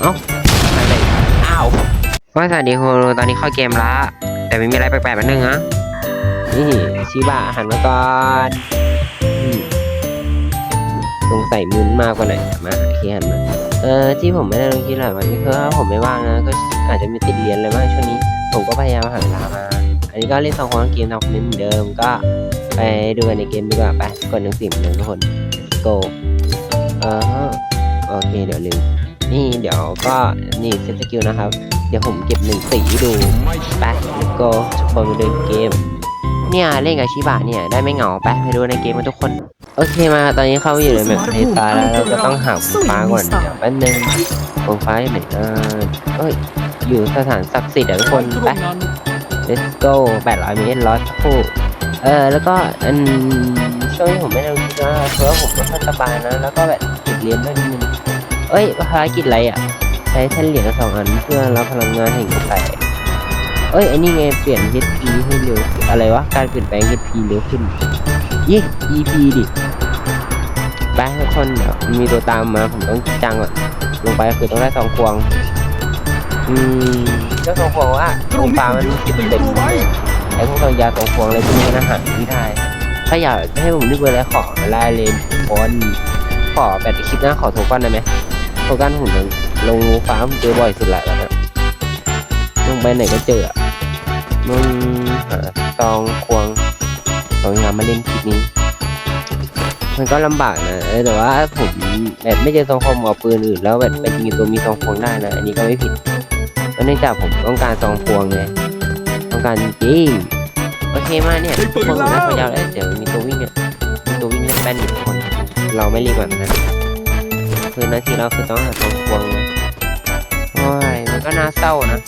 เอ้าอะไรอ้าวว่าสวัสดีคุณตอนนี้เข้าเกมละแต่ไม่มีอะไรแปลกๆแบบนึงนะนี่ชิบะหันมาก่อนอืมสงสัยมึนมากกว่าหน่อยมาที่หันมาเออที่ผมไม่ได้ลงคลิปหลายวันนี้คือว่าผมไม่ว่างนะก็อาจจะมีติดเรียนอะไรบ้างช่วงนี้ ผมก็พยายามหาเวลามา อันนี้ก็เล่นสองคนเกมทำคอมเมนต์เหมือนเดิมก็ไปดูกันในเกมดีกว่าไปกดหนึ่งสี่เหมือนเดิมทุกคน Let's go เออฮะโอเคเดี๋ยวลืม นี่เดี๋ยวก็นี่เซตสกิลนะครับ เดี๋ยวผมเก็บหนึ่งสีดูไป let's go ทุกคนมาดูเกม เนี่ยเล่นกับชิบะเนี่ยได้ไม่เหงาไปไปดูในเกมกันทุกคน โอเคมาตอนนี้เข้าอยู่ในแบบเพตาแล้วเราก็ต้องหาบนฟ้าก่อนเดี๋ยวแป๊บนึงบนฟ้าไหนเออเอ้ยอยู่สถานศักดิ์สิทธิ์ทุกคนไป let's go 800เมตรรอสักคู่เออแล้วก็อันช่วงนี้ผมไม่ได้คิดนะเพราะว่าผมก็ค่อยสบายนะแล้วก็แบบติดเรียนด้วยนิดนึง เอ้ยภารกิจอะไรอะ ใช้แท่นเหรียญสองอันเพื่อรับพลังงานแห่งแสงเอ้ยไอ้นี่ไงเปลี่ยน HP ให้เร็วอะไรวะ การเปลี่ยนแปลง HP เร็วขึ้นยี่ EP ดิไปทุกคนเดียวมีตัวตามมาผมต้องจังก่อนลงไปคือต้องได้สองควงอืมเจ้าสองควงว่าตรงฟ้ามันติดเต็มไอ้พวกตัวยาสองควงอะไรพวกนี้นอาหารไม่ได้ถ้าอยากให้ผมนึกเบอร์อะไรขอไลน์เลนคนขอแบบคลิปหน้าขอโทรก้อนได้ไหม โทรก้อนหุ่นลงฟ้าผมเจอบ่อยสุดแหละแล้วนะลงไปไหนก็เจออะมึงหาซองควงสองอยางมาเล่นคลิปนี้ มันก็ลำบากนะเออแต่ว่าผมแบบไม่เจอซองควงเอาปืนอื่นแล้วแบบไปยิงตัวมีซองควงได้นะอันนี้ก็ไม่ผิดก็เนื่องจากผมต้องการซองควงไงต้องการจริงโอเคมาเนี่ยได้ปืนพวกผมได้แล้วขอยาวแล้วเดี๋ยวมีตัววิ่งเนี่ยมีตัววิ่งเล่นแป้นอยู่ทุกคน เราไม่รีบแบบนั้น คือหนาที่เราคือต้องหาซองควงไงโอ้ยมันก็น่าเศร้านะ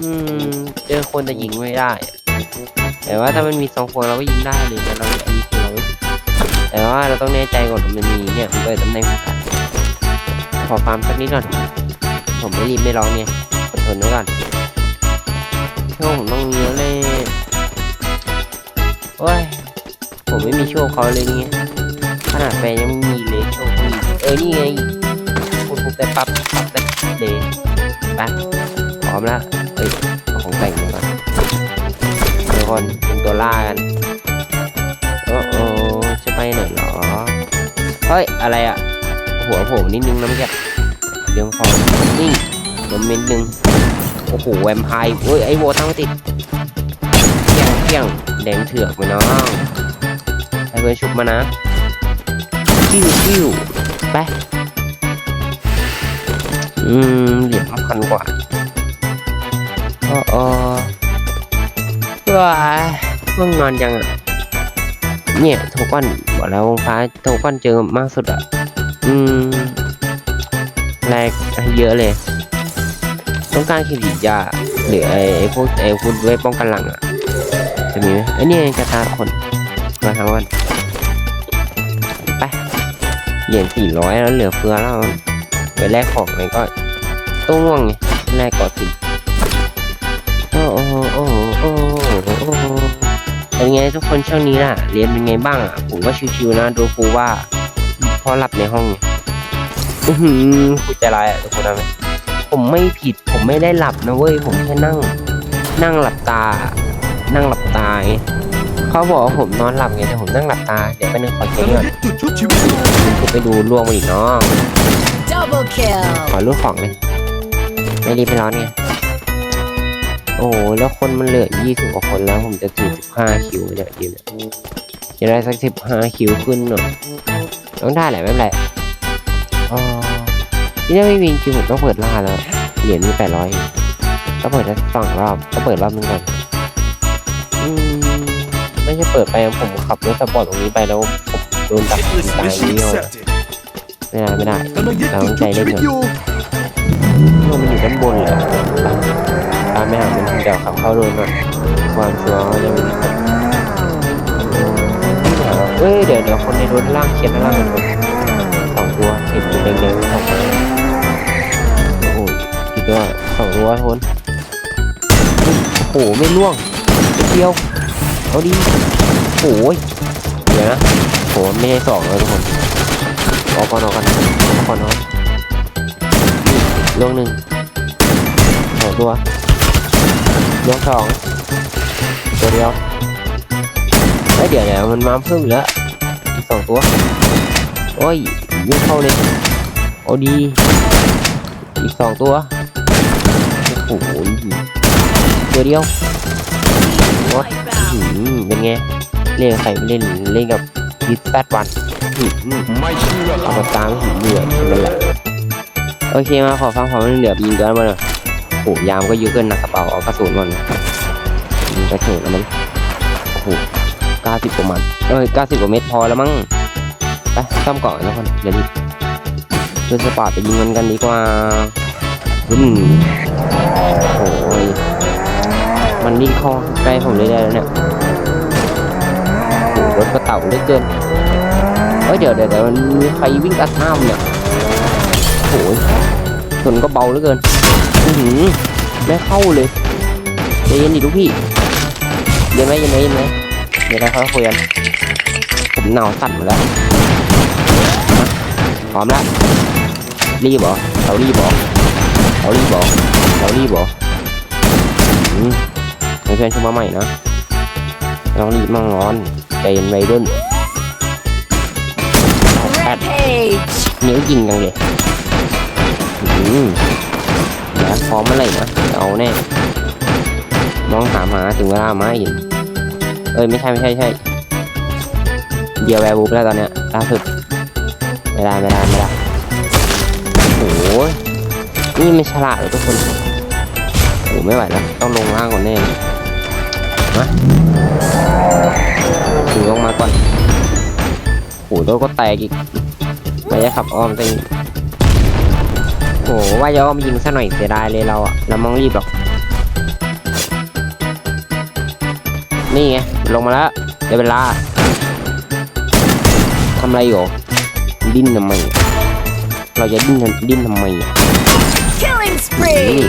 อืมเจอคนแต่ยิงไม่ได้ แต่ว่าถ้ามันมีซองควงเราก็ยิงได้เลยนะเราอันนี้คือเราแต่ว่าเราต้องแน่ใจก่อนว่ามันมีเนี่ยมันเปิดตำแหน่งผิดขอฟาร์มสักนิดก่อน ผมไม่รีบไม่ร้อนเนี่ยอดทนไว้ก่อนโชคผมต้องมีแล้วเลยโอ้ย ผมไม่มีโชคเขาเลยเนี่ไงขนาดแฟนยังไม่มีเลย ออนี่ไงพูดปุ๊บได้ปั๊บปั๊บได้เลยไปพร้อมแล้วเอ้ยเอาของแต่งมาก่อนทุกคนเป็นตัวล่ากันโอ้โอ้จะไปไหนเหรอเฮ้ยอะไรอะหัวผมนิดนึงนะเมื่อกี้เดี๋ยวขอนี่เดี๋ยวเม็ดนึงโอ้โหแวมไพร์เฮ้ยไอโวตั้งติดเพียงเพียงแดงเถือกไปน้องไอเพื่อนชุบมานะปิ้วปิ้ว ไป อืมเหรียญพันกว่าโอ้โอ้ว้ายเพิ่งนอนยังอะ เนี่ยโทก้อนบอกแล้ววงฟ้าโทก้อนเจอมากสุดอะ อืมแรกเยอะเลย ต้องการขีดยาหรือไอ้ไอ้พวกไอ้พวกไว้ป้องกันหลังอะ จะมีไหมไอ้นี่กระตาคนมาทั้งวันไป เหรียญสี่ร้อยแล้วเหลือเฟือแล้วไปแลกของอะไรก็ต้องง่วงไงแลกกอดสิโอ้โอ้โอ้โอ้โอ้โอ้เป็นไงทุกคนช่วงนี้ล่ะ เรียนเป็นไงบ้างอะผมก็ชิวๆนะดูครูว่าพอหลับในห้องอือหือครูใจร้ายอะทุกคนนะผมไม่ผิดผมไม่ได้หลับนะเว้ยผมแค่นั่ง นั่งหลับตา นั่งหลับตาเขาบอกว่าผมนอนหลับไงแต่ผมนั่งหลับตาเดี๋ยวไปนึงขอเช็คก่อน ไปดูล่วงมาอีกน้อง Double kill. ขอรูปของเลย ไม่รีบไปร้อนไง โอ้โหแล้วคนมันเหลือยี่สิบกว่าคนแล้วผมจะถึงสิบห้าคิวเนี่ยดีเนี่ยจะได้สักสิบห้าคิวขึ้นหน่อยต้องได้แหละไม่เป็นไรอ๋อที่นี่ไม่มีคิวผมต้องเปิดล่าแล้วเหรียญมีแปดร้อยก็เปิดได้สองรอบก็เปิดรอบนึงก่อนอืมไม่ใช่เปิดไปผมขับรถสปอร์ตตรงนี้ไปแล้วผม โดนตัดสินตายเดียวไม่ได้ไม่ได้เราต้องใจเล่ชีนวิตก่อยู่เมื่อมันอยู่ด้านบนเลยตามไม่หามันเดี๋ยวขับเข้าโดนก่อนความชัวร์เขาจะไม่มีคนเอ้ยเดี๋ยวเดี๋ยวคนในรถล่างเขียนล่างกันหมดสองตัวเห็นอยู่แดงๆสองตัวโอ้โหกี่ตัวสองตัวทนโอ้โหไม่ล่วงเดียวเอาดีโอ้ยเดี๋ยวนะ หไม่ใช่สองแล้วทุกคนออกก่อนออกก่อนออกก่อนออกลงหนึ่งสองตัวลงสองตัวเดียวเอ้ยเดี๋ยวเดี๋ยวมันมาเพิ่มอีกแล้วสองตัวโอ้ยยิงเข้าเลยโอ้ดีอีกสองตัวโอ้โหตัวเดียว Wipe out. อืมเป็นไงเล่นใครไม่เล่นเล่นกับ ยิปแปดวันอืมไม่เชื่อหรเอาอกปากกาไม่ถึงเหนื่อยนั่นแหละโอเคมาขอฟังความเดือดยิงกันมาหน่อยโอ้ยามก็เยอะเกินนะกระเป๋าเอากระสุนมันยิงกระสุนแล้วมันโอ้โหเก้าสิบกว่ามันเอ้ยเก้าสิบกว่าเม็ดพอแล้วมั้งไปซ่อมก่อนนะคนเดี๋ยวนี้เพื่อนสปอร์ตไปยิงมันกันดีกว่าอืมโอ้ยมันวิ่งเข้าใกล้ผมเลยได้แล้วเนี่ยโอ้โห รถกระเต่าเหลือเกินเฮ้ยเดี๋ยวเดี๋ยวเดี๋ยวมันมีใครวิ่งตัดหน้าเนี่ยโอ้ยส่วนก็เบาเหลือเกินอือหือไม่เข้าเลยเย็นดิลูกพี่เย็นไหมเย็นไหมเย็นไหมเดี๋ยวเราค่อยคุยกันผมหนาวสั่นหมดแล้วพร้อมแล้วรีบเหรอเรารีบเหรอเรารีบเหรอเรารีบเหรออืมให้เพื่อนชมมาใหม่นะเรารีบมั่งร้อน ใจเย็นไว้รุ่นแปด Rampage. นิ้วยิงกันเลยอืมเดี๋ยวพร้อมเมื่อไหร่นะเอาแน่มองถามหาถึงเวลามาอีกเอ้ยไม่ใช่ไม่ใช่ไม่ใช่เดียวแวร์บูฟแล้วตอนเนี้ยล่าสุดไม่ได้ไม่ได้ไม่ได้โอ้โหนี่ไม่ฉลาดเลยทุกคนโอ้โหไม่ไหวแล้วต้องลงล่างก่อนแน่เล ยมาถึงลงมาก่อนโอ้โหแล้วก็แตกอีกไม่ได้ขับอ้อมไปโอ้ว่าจะอ้อมยิงซะหน่อยเสียดายเลยเราอะเรามองรีบหรอกนี่ไงลงมาแล้วเดี๋ยวเวลาทำอะไรอยู่ดิ้นทำไมเราจะดิ้นทำดิ้นทำไม Killing อื spree. ม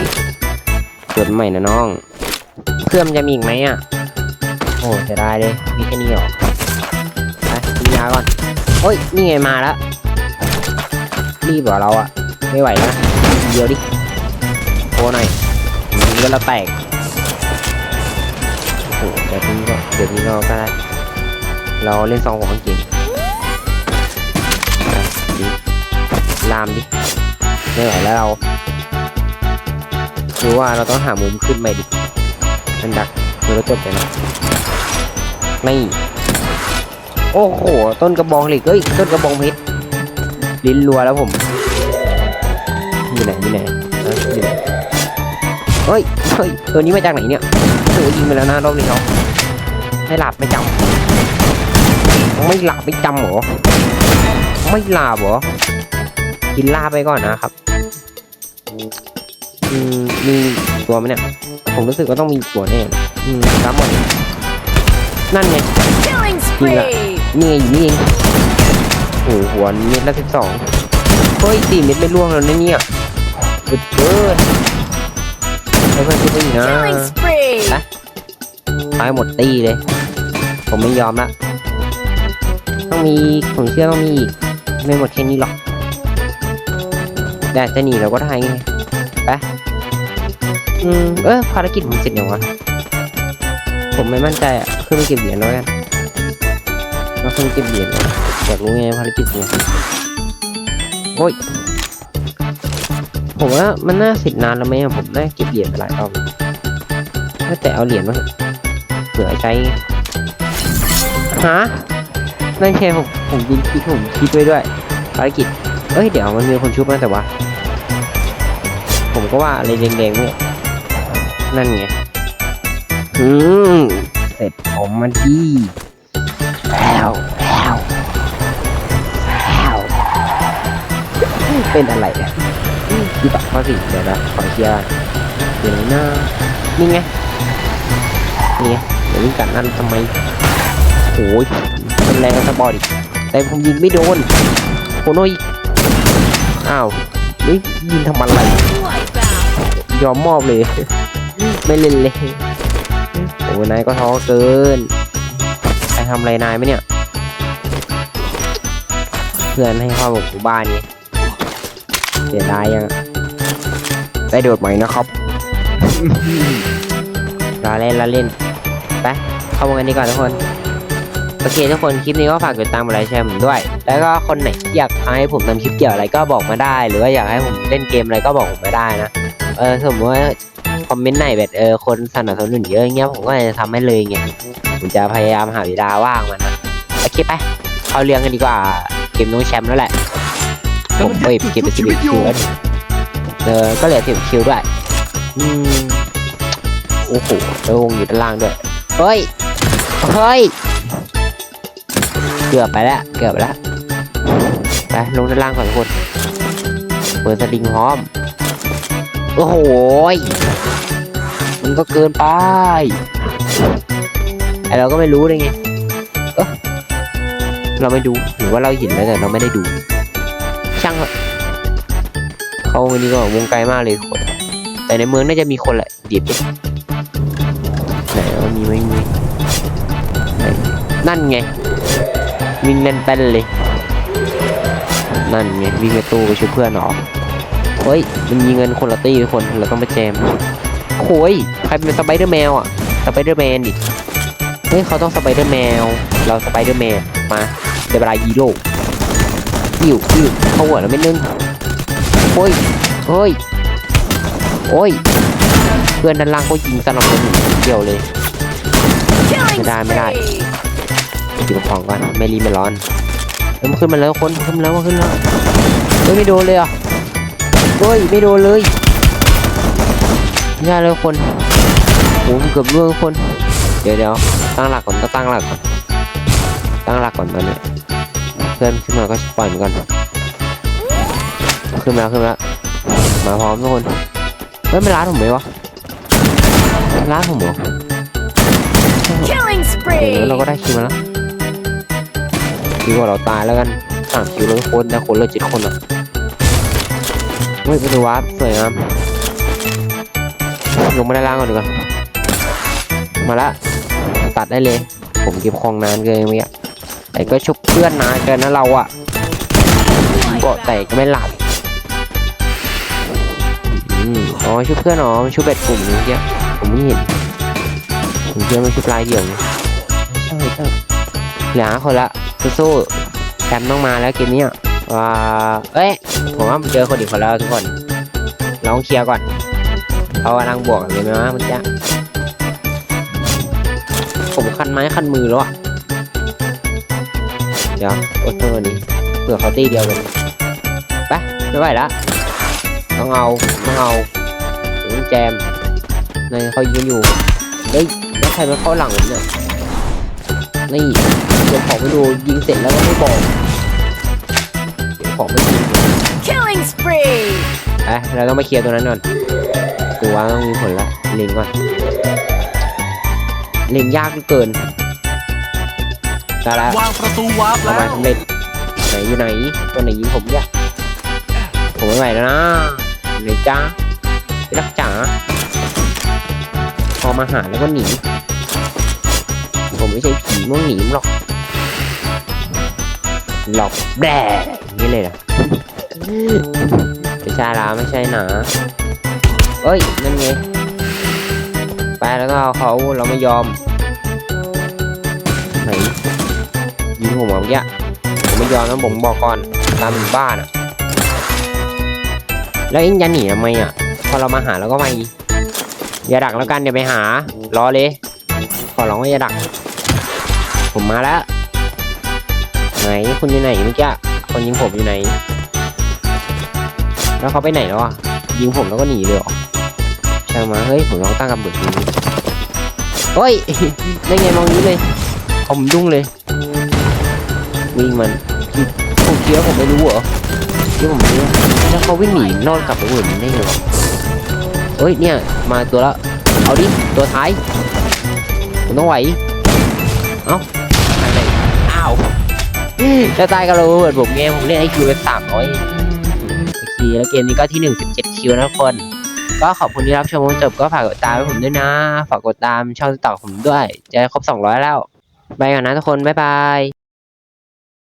เกิดใหม่นะน้อง เพื่อนมันจะมีอีกไหมอะโอ้เสียดายเลย มีแค่นี้หรอไปกินยาก่อนโอ้ย นี่ไงมาแล้วรีบเหรอเราอะไม่ไหวแล้วเดียวดิโทรหน่อยยิงก็เราแตกโอ้โหเดี๋ยวนี้ก็เดี๋ยวนี้เราก็ได้เราเล่นซองของอังกฤษไปดิลามดิไม่ไหวแล้วเราคือว่าเราต้องหามุมขึ้นไปดิมันดักคือเราจบไปนะ ไม่ โอ้โห ต้นกระบองเหล็กเอ้ย ต้นกระบองเพชร ลิ้นรัวแล้วผม อยู่ไหนอยู่ไหนอยู่ไหนเฮ้ย เฮ้ย ตัวนี้มาจากไหนเนี่ยโอ้ยิงไปแล้วนะรอบนี้เขาไม่หลับไม่จำไม่หลับไม่จำหรอ ไม่หลับหรอ กินลาไปก่อนนะครับอืมมีตัวไหมเนี่ย ผมรู้สึกว่าต้องมีตัวแน่เลยอืมรับหมด นั่นไง Killing Gila. spree. นี่ไงอยู่นี่เองโอ้โหหัวเม็ดละสิบสองเฮ้ยสี่เม็ดไม่ร่วงแล้วนะเนี่ยเกิดเกินแล้วเพื่อนคิดว่าอีกนะ Killing spree. ตายหมดตีเลย ผมไม่ยอมละต้องมีผมเชื่อต้องมีอีกไม่หมดแค่นี้หรอกแต่จะหนีเราก็ได้ไงไปอืมเออภารกิจผมเสร็จยังวะ ผมไม่มั่นใจอะขึ้นไปเก็บเหรียญแล้วกันมาขึ้นไปเก็บเหรียญอยากรู้ไงภารกิจเนี่ยโอ้ยผมว่ามันน่าเสร็จนานแล้วไหมอะผมน่าเก็บเหรียญไปหลายรอบถ้าแต่เอาเหรียญมาเถอะเผื่อใช้ฮะนั่นแค่ผมผมยิงคิดผมคิดไว้ด้วยภารกิจเอ้ยเดี๋ยวมันมีคนชุบนะแต่ว่า ผมก็ว่าอะไรแดงๆเนี่ยนั่นไง อืมเสร็จผมมันดีแล้วแล้วแล้วเป็นอะไรเนี่ยดูตัดข้อสี่เดี๋ยวนะขอเคลียร์เดี๋ยวหน้านี่ไงนี่ไงเดี๋ยววิ่งกัดนั่นทำไมโอ้ยเป็นแรงกันสะบอดอีกแต่ผมยิงไม่โดนโคโนอีกอ้าวนี่ยิงทำอะไรยอมมอบเลย ไม่เล่นเลย นายก็ท้อเกินใครทำอะไรนายไหมเนี่ย เพื่อนให้เข้าบอกกูบ้านไงเสียดายยังได้โดดไหมนะครับรอเล่นรอเล่นไปเข้าวงกันดีก่อนทุกคนโอเคทุกคนคลิปนี้ก็ฝากกดตามกดไลค์แชร์ผมด้วย แล้วก็คนไหนอยากให้ผมทำคลิปเกี่ยวอะไรก็บอกมาได้ หรือว่าอยากให้ผมเล่นเกมอะไรก็บอกผมมาได้นะ เออสมมติว่า คอมเมนต์ไหนแบบเออคนสนับสนุนเยอะอย่างเงี้ยผมก็จะทำให้เลยไงผมจะพยายามหาเวลาว่างมานะโอเคไปเข้าเรื่องกันดีกว่าเกมน้องแชมป์แล้วแหละผมเอ้ยเก็บไปสิบเอ็ดคิวแล้วนี่เออก็เหลือสิบคิวด้วยอืมโอ้โหแล้ววงอยู่ด้านล่างด้วยเฮ้ยเฮ้ยเกือบไปแล้วเกือบไปแล้วไปลงด้านล่างก่อนทุกคนเปิดสลิงพร้อม โอ้โหมันก็เกินไปไอเราก็ไม่รู้เลยไงเออเราไม่ดูหรือว่าเราเห็นแล้วแต่เราไม่ได้ดู ช่างเถอะเขาวันนี้ก็วงไกลมากเลยคนแต่ในเมืองน่าจะมีคนแหละเดี๋ยวดิไหนว่ามีไม่มีนนั่นไงวิ่งเล่นเป็นเลย นั่นไงวิ่งไปตู้ไปช่วยเพื่อนออก เฮ้ยมันมีเงินคนละตี้ทุกคนเราต้องไปแจมโอ้ยใครเป็นสไปเดอร์แมวอะสไปเดอร์แมนดิเฮ้ยเขาต้องสไปเดอร์แมวเราสไปเดอร์แมนมาเดบรายฮีโร่หิวหิวเข้าหัวแล้วไม่นึงโอ้ยเฮ้ยโอ้ยเพื่อนด้านล่างก็ยิงสนับสนุนเกี่ยวเลย Killing Madam, madam. spree. หยิบของก่อนไม่รีไม่ร้อนเฮ้ยมันขึ้นมาแล้วคนขึ้นแล้วขึ้นแล้วเฮ้ยไม่โดนเลยอะ เฮ้ยไม่โดนเลยไม่ได้เลยคนโอ้โหเกือบล่วงคน เดี๋ยวเดี๋ยวตั้งหลักก่อนต้องตั้งหลักก่อนตั้งหลักก่อนตอนเนี้ยเพื่อนขึ้นมาก็ปล่อยมันก่อนขึ้นมาแล้วขึ้นมาแล้วมาพร้อมทุกคนเฮ้ยไม่ร้านผมไหมวะร้านผมเหรอ Killing เดี๋ยว spree. เราก็ได้คิวมาแล้วคิวว่าเราตายแล้วกันสามคิวแล้วคนแต่คนเหลยเจ็ดคนอะ เฮ้ยไปดูวาร์ปสวยงามลงมาได้ล่างก่อนดีกว่ามาละ ตัดได้เลย ผมเก็บของนานเกินเมื่อกี้ก็ชุบเพื่อนนานเกินนะเราอะเกาะแตกก็ไม่หลับอ๋อชุบเพื่อนอ๋อชุบเบ็ดกลุ่มเมื่อกี้ผมไม่เห็นผมเชื่อมันชุบลายเดี่ยวไงใช่ใช่เหลือห้าคนละสู้ๆแชมป์ต้องมาแล้วเกมนี้อะ ว้าเอ้ย ผมว่าเจอคนอีกคนแล้วทุกคนลองเคลียร์ก่อนเขากำลังบวกกันเลยไหมวะเมื่อกี้ผมคันไม้คันมือแล้วอะ เดี๋ยวอดทนก่อนดิเผื่อเขาตีเดียวกันไปไม่ไหวละต้องเอาต้องเอาต้องแจมในเขายืนอยู่เฮ้ยแล้วใครมาเข้าหลังผมเนี่ยนี่เดี๋ยวของไปดูยิงเสร็จแล้วก็ไม่บอก ของไม่ยิง Killing spree. ไปเราต้องมาเคลียร์ตัวนั้นก่อนตัวว่าต้องมีผลละเล็งก่อนเล็งยากเหลือเกินได้แล้ววางประตูวาร์ปทำแล้ไมวสำเร็จไหนอยู่ไหนตัวไหนยิงผมเนี่ยผมไม่ไหวแล้วนะไหนจ้าไปรักจ๋าพอมาหาแล้วก็หนี ผมไม่ใช่ผีม่วงหนีมนหรอกหลอกแบรอย่าง นี่เลยนะไม่ใช่ละไม่ใช่หนาเอ้ยนั่นไงไปแล้วก็เอาเขาเราไม่ยอมไหนยิงผมเอาเยอะผมไม่ยอมนะผมบอกก่อนตามถึงบ้านอะแล้วเอ็งจะหนีทำไมอะ พอเรามาหาเราก็มาอีอย่าดักแล้วกันเดี๋ยวไปหารอเลย ขอร้องว่าอย่าดัก ผมมาแล้ว ไหนคุณอยู่ไหนเมื่อกี้ คนยิงผมอยู่ไหน แล้วเขาไปไหนแล้วอะ ยิงผมแล้วก็หนีเลยหรอช่างมา เฮ้ย ผมลองตั้งกำบึกดูเฮ้ย ได้ไงมองนี้เลยผมดุ้งเลย วิ่งมันผมคิดว่าผมไม่รู้เหรอคิดว่ผมไม่รู้แล้วเขาวิ่งหนีรอดกลับไปอื่นได้ไงวะเฮ้ย เนี่ย มาตัวละ เอาดิ ตัวท้าย ผมต้องไหว เอ้าอะไรอ้าว จะตายกับเราเหมือนผมไงผมเล่นไอคิวเป็นสามร้อยโอเคแล้วเกมนี้ก็ที่หนึ่งสิบเจ็ดคิวนะทุกคน ก็ขอบคุณที่รับชมจนจบก็ฝากกดตามให้ผมด้วยนะ ฝากกดตามช่องต่อผมด้วย จะครบสองร้อยแล้ว ไปก่อนนะทุกคน บ๊ายบาย